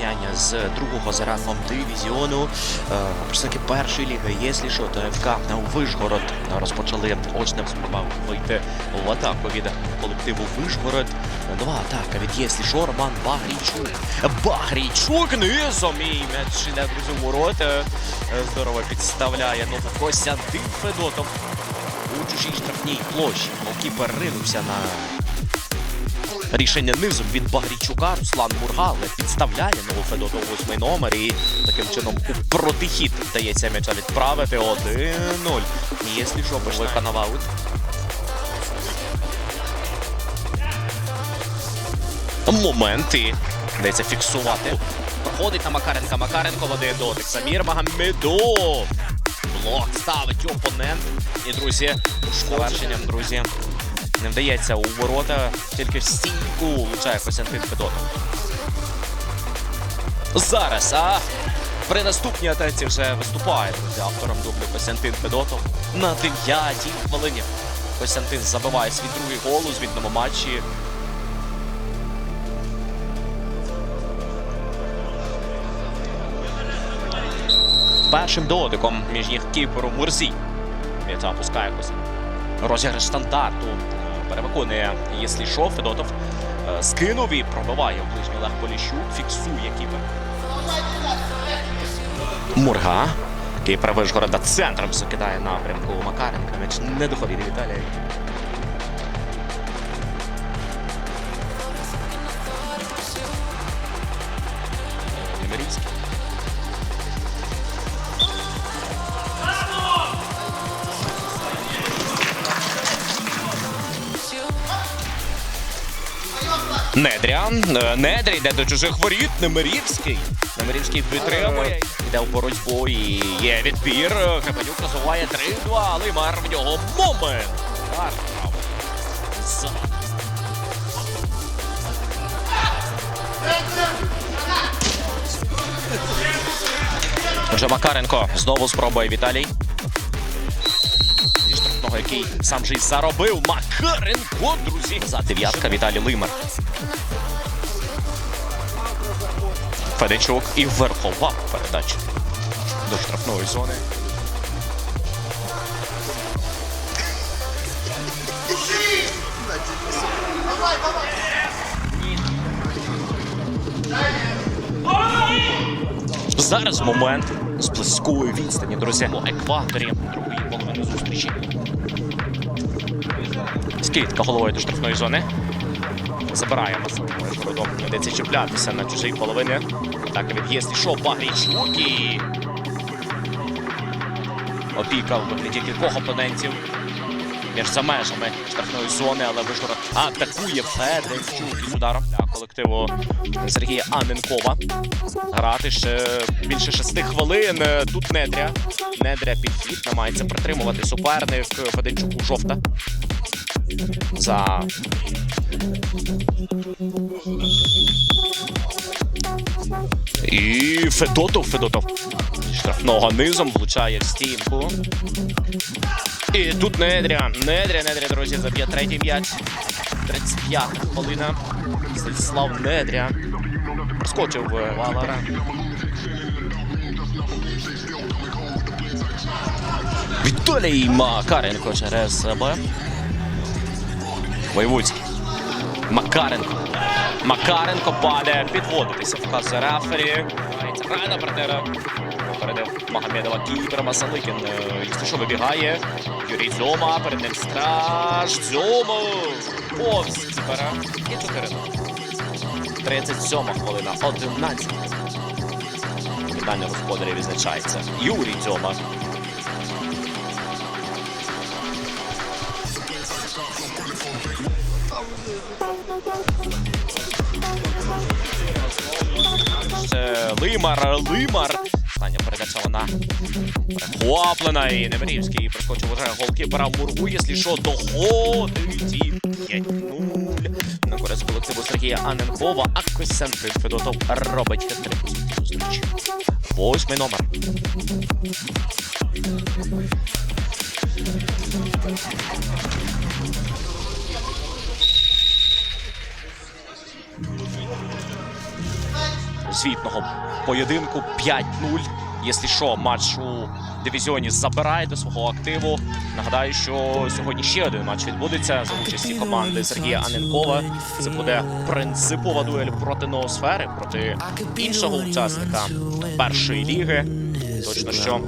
us з другого за рангом дивізіону. Е, першої ліги, якщо що, то ФК Вишгород розпочали очним спробам вийти в атаку від колективу Вишгород. Нова атака від єслі що, Роман Багрійчук. Багрійчук низом і м'яч іде, друзі, ворота. Здорово підставляє. Ну, Костянтин Федотов у чужій штрафній площі. Голкіпер ринувся на Рішення низом від Багрійчука Руслан Мургал підставляє нову Федоту восьмий номер і таким чином у протихід вдається м'яча відправити 1-0. І Якщо що, виконав аут. Моменти. Йдеться фіксувати. Проходить на Макаренка. Макаренко в один дотик. Самір Магомедов. Блок ставить опонент. І, друзі, завершенням, друзі. Не вдається у ворота, тільки в стійку влучає Костянтин Федотов. Зараз, а при наступній атаці вже виступає друзі, автором дублю Костянтин Федотов. На 9-й хвилині Костянтин забиває свій другий гол у звітному матчі. Першим дотиком між їх кіпером Мурзі. М'яча опускає Костянтин. Розіграш стандарту перевиконує Єслішов. Федотов е, скинув і пробиває у ближній Олег Поліщук. Фіксує кіпер. Мурга. Кіпер Вишгорода центром закидає напрямку Макаренка. М'яч не доходить до Віталія. Недря. Е, Недря йде до чужих воріт. Немирівський. Немирівський підтримує. Йде в боротьбу і є відбір. Хребенюк розвиває 3-2. Лимар в нього момент. Право. Макаренко знову спробує Віталій. Зі штрафного, який сам же й заробив. Макаренко, друзі. За дев'ятка Віталій Лимар. Федечук і верхова передача до штрафної зони. Зараз момент з близької відстані, друзі, у екваторі другої половини зустрічі. Скидка головою до штрафної зони. Забирає Масиловою городок. Йдеться чіплятися на чужій половині. Атака від єслі що Багрійчук і опіка в вигляді кількох опонентів. Між за межами штрафної зони, але Вишгород атакує Феденчук із ударом для колективу Сергія Аненкова. Грати ще більше шести хвилин. Тут Недря. Недря підхід намагається притримувати суперник Феденчуку жовта. За І Федотов, Федотов. Штрафного низом влучає в стінку. І тут Недря. Недря, Недря, друзі, заб'є третій м'яч. 35 хвилина. Станіслав Недря. Проскочив Валера. Віталій Макаренко через себе. Воєвудський. Макаренко. Макаренко падає підводитися. Вказує рефері. Рана партнера. Попередив Магомедова Кіпер Масаликін. Е, Якщо що вибігає. Юрій Дзьома. Перед ним страж. Дзьома. Повз Кіпера. І 4 37 хвилина. 11. Вітання господаря відзначається. Юрій Дзьома. Лимар, Лимар. Останній Подання передається вона перехоплена. І Немирівський проскочив уже голкіпера Мургу, якщо що, доходить. І 5-0 на користь колективу Сергія Аненкова. А Костянтин Федотов робить хитрик зустрічі. Восьмий номер. Звітного поєдинку 5-0. Якщо що, матч у дивізіоні забирає до свого активу. Нагадаю, що сьогодні ще один матч відбудеться за участі команди Сергія Аненкова. Це буде принципова дуель проти ноосфери, проти іншого учасника першої ліги. Точно що